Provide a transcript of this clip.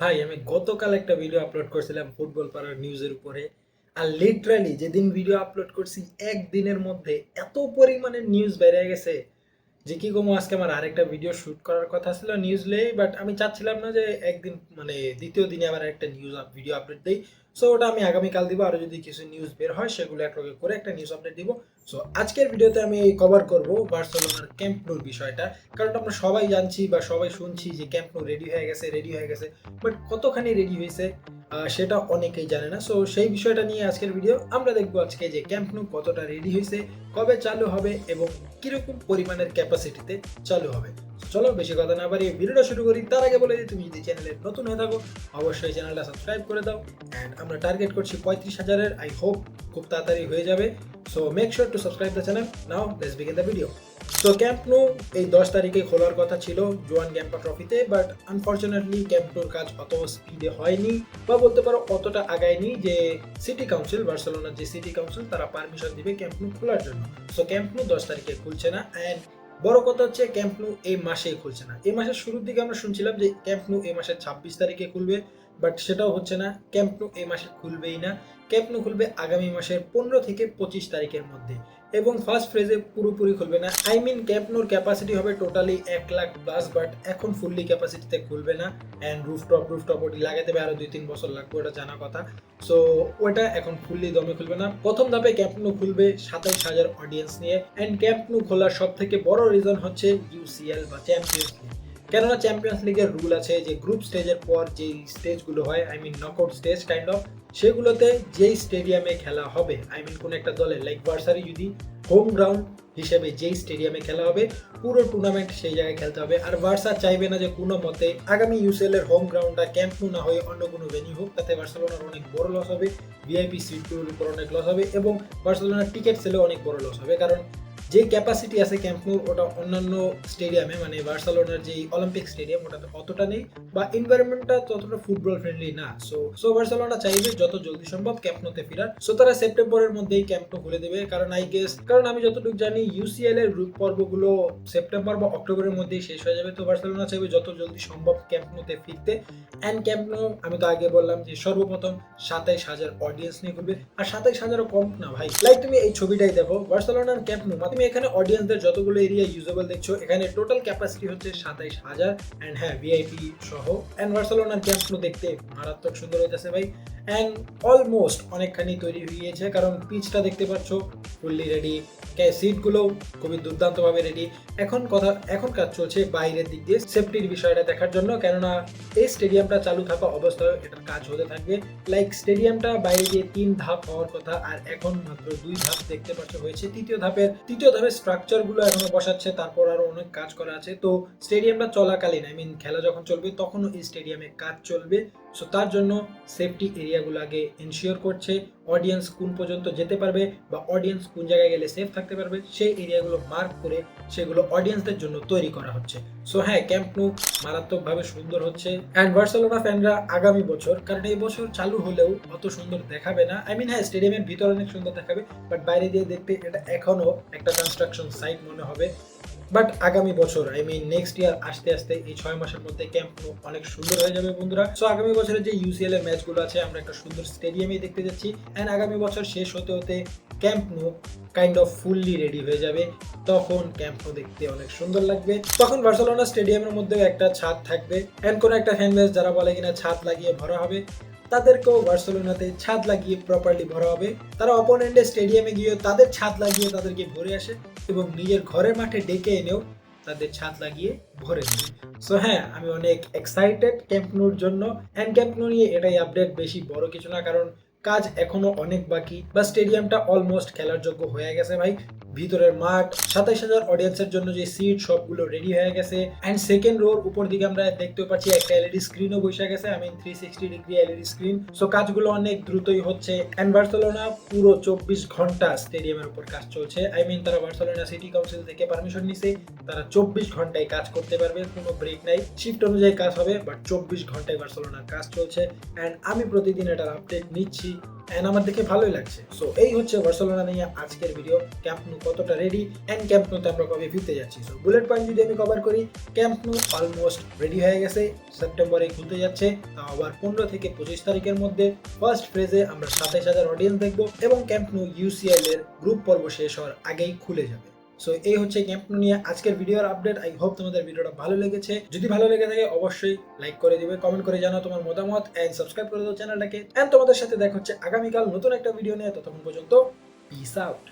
ভাই, আমি গতকাল একটা ভিডিও আপলোড করছিলাম ফুটবল পাড়ার নিউজের উপরে। আর লিটারালি যেদিন ভিডিও আপলোড করছি, একদিনের মধ্যে এত পরিমাণে নিউজ বেড়ে গেছে। যে কি কমো, আজকে আমার আরেকটা ভিডিও শুট করার কথা ছিল নিউজ লেই বাট আমি চাচ্ছিলাম না যে একদিন মানে দ্বিতীয় দিনে আবার একটা নিউজ ভিডিও আপডেট দিই। সো ওটা আমি আগামীকাল দিব, আর যদি কিছু নিউজ বের হয়, সেগুলো একলগে করে একটা নিউজ আপডেট দিব। সো আজকের ভিডিওতে আমি কভার করব বার্সেলোনার ক্যাম্প নুর বিষয়টা। কারণ আমরা সবাই জানছি বা সবাই শুনছি যে ক্যাম্প নু রেডি হয়ে গেছে রেডি হয়ে গেছে বাট কতখানি রেডি হয়েছে? সেটা অনেকেই জানে না। সো সেই বিষয়টা নিয়ে আজকের ভিডিও আমরা দেখব আজকে যে ক্যাম্প নু কতটা রেডি হয়েছে, কবে চালু হবে এবং কীরকম পরিমাণের ক্যাপাসিটিতে চালু হবে। চলো বেশি কথা না বাড়িয়ে ভিডিওটা শুরু করি। তার আগে বলে দিই, তুমি যদি চ্যানেলে নতুন হয়ে থাকো, অবশ্যই চ্যানেলটা সাবস্ক্রাইব করে দাও। অ্যান্ড আমরা টার্গেট করছি পঁয়ত্রিশ হাজারের। আই হোপ খুব তাড়াতাড়ি হয়ে যাবে। So make sure to subscribe the channel now let's begin the video তো ক্যাম্প নো এই দশ তারিখে খোলার কথা ছিল জোয়ান ক্যাম্পা ট্রফিতে বাট আনফর্চুনেটলি ক্যাম্প নোর কাজ অত স্পিডে হয়নি, বা বলতে পারো অতটা আগায়নি যে সিটি কাউন্সিল বার্সেলোনার যে সিটি কাউন্সিল তারা পারমিশন দিবে ক্যাম্প নো খোলার জন্য। সো ক্যাম্প নো দশ তারিখে খুলছে না অ্যান্ড বড় কথা হচ্ছে ক্যাম্প নো এই মাসেই খুলছে না। এই মাসের শুরুর দিকে আমরা শুনছিলাম যে ক্যাম্প নো এই মাসের ছাব্বিশ তারিখে খুলবে। বাট সেটাও হচ্ছে না, ক্যাম্পনু এই মাসে খুলবেই না। ক্যাম্প নো খুলবে আগামী মাসের পনেরো থেকে পঁচিশ তারিখের মধ্যে। এবং ফার্স্ট ফ্রেজে পুরোপুরি খুলবে না। আই মিন ক্যাম্প নোর ক্যাপাসিটি হবে টোটালি এক লাখ প্লাস বাট এখন ফুললি ক্যাপাসিটিতে খুলবে না। অ্যান্ড রুফটপ রুফটপ ওটি লাগাতে হবে আরও দুই তিন বছর লাগবে, ওটা জানা কথা। সো ওটা এখন ফুললি দমে খুলবে না। প্রথম ধাপে ক্যাম্প নু খুলবে সাতাইশ হাজার অডিয়েন্স নিয়ে। অ্যান্ড ক্যাম্প নু খোলার সব থেকে বড় রিজন হচ্ছে ইউসিএল বা চ্যাম্পিয়ন্স লিগ কেননা চ্যাম্পিয়ন্স লিগের রুল আছে যে গ্রুপ স্টেজের পর যেই স্টেজগুলো হয় I mean knockout stage kind of সেগুলোতে যেই স্টেডিয়ামে খেলা হবে আই মিন কোনো একটা দলের লাইক ভার্সারি যদি হোম গ্রাউন্ড হিসেবে যেই স্টেডিয়ামে খেলা হবে, পুরো টুর্নামেন্ট সেই জায়গায় খেলতে হবে। আর বার্সা চাইবে না যে কোনো মতে আগামী ইউসিএল এর হোম গ্রাউন্ডটা ক্যাম্প না হয়ে অন্য কোনো ভেন্যু হোক, তাতে বার্সেলোনার অনেক বড় লস হবে ভিআইপি সিটগুলোর উপর অনেক লস হবে এবং বার্সেলোনার টিকিট সেলেও অনেক বড় লস হবে। কারণ যে ক্যাপাসিটি আছে ক্যাম্পনুর ওটা অন্যান্য স্টেডিয়ামে মানে বার্সেলোনার যে অলিম্পিক স্টেডিয়াম ওটাতে অতটা নেই বা এনভায়রনমেন্টটা ততটা ফুটবল ফ্রেন্ডলি না। সো সো বার্সেলোনা চাইবে যত জলদি সম্ভব ক্যাম্পনোতে ফেরার। সো তারা সেপ্টেম্বরের মধ্যেই ক্যাম্পনো খুলে দেবে। কারণ আই গেস কারণ আমি যতটুকু জানি ইউসিএল এর গ্রুপ পর্বগুলো সেপ্টেম্বর বা অক্টোবরের মধ্যেই শেষ হয়ে যাবে। তো বার্সেলোনা চাইবে যত জলদি সম্ভব ক্যাম্পনোতে ফিরতে। অ্যান্ড ক্যাম্পনো আমি তো আগে বললাম যে সর্বপ্রথম সাতাইশ হাজার অডিয়েন্স নিয়ে ঘুরবে। আর সাতাইশ হাজারও কম না ভাই। লাইক তুমি এই ছবিটাই দেখো, বার্সেলোনার ক্যাম্প নো তুমি এখানে অডিয়েন্সদের যতগুলো এরিয়া ইউজেবল দেখছ, এখানে টোটাল ক্যাপাসিটি হচ্ছে সাতাইশ হাজার। অ্যান্ড হ্যাঁ ভিআইপি সহ। অ্যান্ড বার্সেলোনার ক্যাম্প দেখতে মারাত্মক সুন্দর হইতেছে ভাই। অ্যান্ড অলমোস্ট অনেকখানি তৈরি হয়ে গিয়েছে, কারণ পিচটা দেখতে পাচ্ছ ফুললি রেডি সিটগুলো খুবই দুর্দান্তভাবে রেডি এখন কথা, এখন কাজ চলছে বাইরের দিক দিয়ে সেফটির বিষয়টা দেখার জন্য। কেননা এই স্টেডিয়ামটা চালু থাকা অবস্থায় এটার কাজ হতে থাকবে। লাইক স্টেডিয়ামটা বাইরে দিয়ে তিন ধাপ হওয়ার কথা, আর এখন মাত্র দুই ধাপ দেখতে পাচ্ছ হয়েছে। তৃতীয় ধাপের তৃতীয় ধাপের স্ট্রাকচারগুলো এখনও বসাচ্ছে, তারপর আরও অনেক কাজ করা আছে। তো স্টেডিয়ামটা চলাকালীন আই মিন খেলা যখন চলবে, তখনও এই স্টেডিয়ামে কাজ চলবে। সো তার জন্য সেফটি এরিয়াগুলো আগে এনশিওর করছে। অডিয়েন্স কোন পর্যন্ত যেতে পারবে বা অডিয়েন্স কোন জায়গায় গেলে সেফ থাকতে পারবে, সেই এরিয়াগুলো মার্ক করে সেগুলো অডিয়েন্সদের জন্য তৈরি করা হচ্ছে। সো হ্যাঁ ক্যাম্প নু মারাত্মকভাবে সুন্দর হচ্ছে। অ্যান্ড বার্সেলোনা ফ্যানরা আগামী বছর, কারণ এই বছর চালু হলেও অত সুন্দর দেখাবে না। আই মিন হ্যাঁ স্টেডিয়ামের ভিতরে অনেক সুন্দর দেখাবে বাট বাইরে দিয়ে দেখতে এটা এখনও একটা কনস্ট্রাকশন সাইট মনে হবে। বাট আগামী বছর আই মিন নেক্সট ইয়ার আসতে আসতে এই ছয় মাসের মধ্যে ক্যাম্প অনেক সুন্দর হয়ে যাবে বন্ধুরা। সো আগামী বছরের যে ইউসিএল এর ম্যাচগুলো আছে, আমরা একটা সুন্দর স্টেডিয়ামে দেখতে যাচ্ছি। অ্যান্ড আগামী বছর শেষ হতে হতে Camp Nou kind of fully ready হয়ে যাবে। তখন ক্যাম্প নো দেখতে অনেক সুন্দর লাগবে। তখন বার্সেলোনা স্টেডিয়ামের মধ্যে একটা ছাদ থাকবে। অ্যান্ড কোনো একটা ফ্যান যারা বলে কিনা ছাদ লাগিয়ে ভরা হবে তাদেরকেও বার্সেলোনাতে ছাদ লাগিয়ে প্রপারলি ভরা হবে। তারা অপোনেন্টের স্টেডিয়ামে গিয়ে তাদের ছাদ লাগিয়ে তাদেরকে ভরে আসে এবং নিজের ঘরের মাঠে ডেকে এনেও তাদের ছাদ লাগিয়ে ভরে দেবে সো হ্যাঁ আমি অনেক এক্সাইটেড ক্যাম্পনুর জন্য। অ্যান্ড ক্যাম্পনু নিয়ে এটাই আপডেট বেশি বড় কিছু না, কারণ কাজ এখনও অনেক বাকি। বা স্টেডিয়ামটা অলমোস্ট খেলার যোগ্য হয়ে গেছে ভাই। ভিতরের মাঠ, সাতাইশ হাজার অডিয়েন্সের জন্য যে সিট সবগুলো রেডি হয়ে গেছে। অ্যান্ড সেকেন্ড রোর উপর দিকে আমরা দেখতে পাচ্ছি একটা এলইডি স্ক্রিনও বসে গেছে I mean three sixty degree LED screen so কাজগুলো অনেক দ্রুতই হচ্ছে। অ্যান্ড বার্সেলোনা পুরো চব্বিশ ঘণ্টা স্টেডিয়ামের উপর কাজ চলছে। আই মিন তারা বার্সেলোনা সিটি কাউন্সিল থেকে পারমিশন নিছে। তারা চব্বিশ ঘন্টায় কাজ করতে পারবে, কোনো ব্রেক নাই। শিফট অনুযায়ী কাজ হবে বাট চব্বিশ ঘন্টায় বার্সেলোনার কাজ চলছে। অ্যান্ড আমি প্রতিদিন এটার আপডেট নিচ্ছি। এন্ড আমার দেখে ভালোই লাগছে। সো এই হচ্ছে বার্সেলোনা নিয়ে আজকের ভিডিও ক্যাম্প নু কতটা রেডি অ্যান্ড ক্যাম্প নুতে আমরা কবে ফিরতে যাচ্ছি? সো বুলেট পয়েন্ট যদি আমি কভার করি ক্যাম্প নু অলমোস্ট রেডি হয়ে গেছে। সেপ্টেম্বরে খুলতে যাচ্ছে। তাও আবার পনেরো থেকে পঁচিশ তারিখের মধ্যে ফার্স্ট ফ্রেজে আমরা সাতাইশ হাজার অডিয়েন্স দেখব এবং ক্যাম্প নু ইউসিএল এর গ্রুপ পর্ব শেষ হওয়ার আগেই খুলে যাবে। সো এই হচ্ছে গেম নিয়ে আজকের ভিডিওর আপডেট আই হোপ তোমাদের ভিডিওটা ভালো লেগেছে। যদি ভালো লেগে থাকে, অবশ্যই লাইক করে দিবে কমেন্ট করে জানাও তোমার মতামত অ্যান্ড সাবস্ক্রাইব করে দাও চ্যানেলটাকে এন্ড তোমাদের সাথে দেখা হচ্ছে আগামীকাল নতুন একটা ভিডিও নিয়ে। ততক্ষণ পর্যন্ত পিস আউট